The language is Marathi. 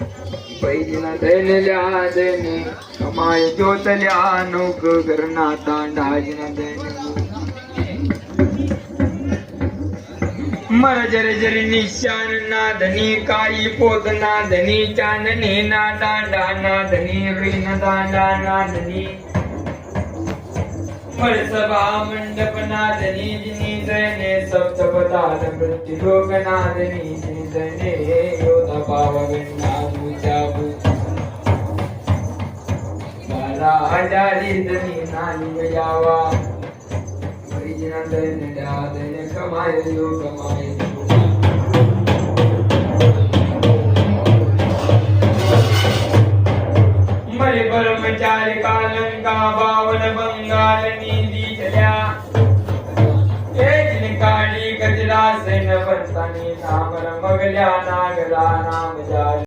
पहिलीला दैनल्या दैने कमाय ज्योतल्या नौक करणा तांडाजिना दैन मर जर जर निशान नादनी काई पोत नादनी चांदनी ना दांडा नादनी रीन दांडा नादनी मर सभा मंडप नादनी जिनी दैने सप्तपदाल मृत्यू लोक नादनी जिनी दैने योधा भाव गण्णा बारा हजारी धनी नानी यावा परिजना दैन द्या दैन कमाय यो कमाय मरे ब्रह्मचारी कालंका काळी गजरा सैन वर्तानी नामर नाम जाय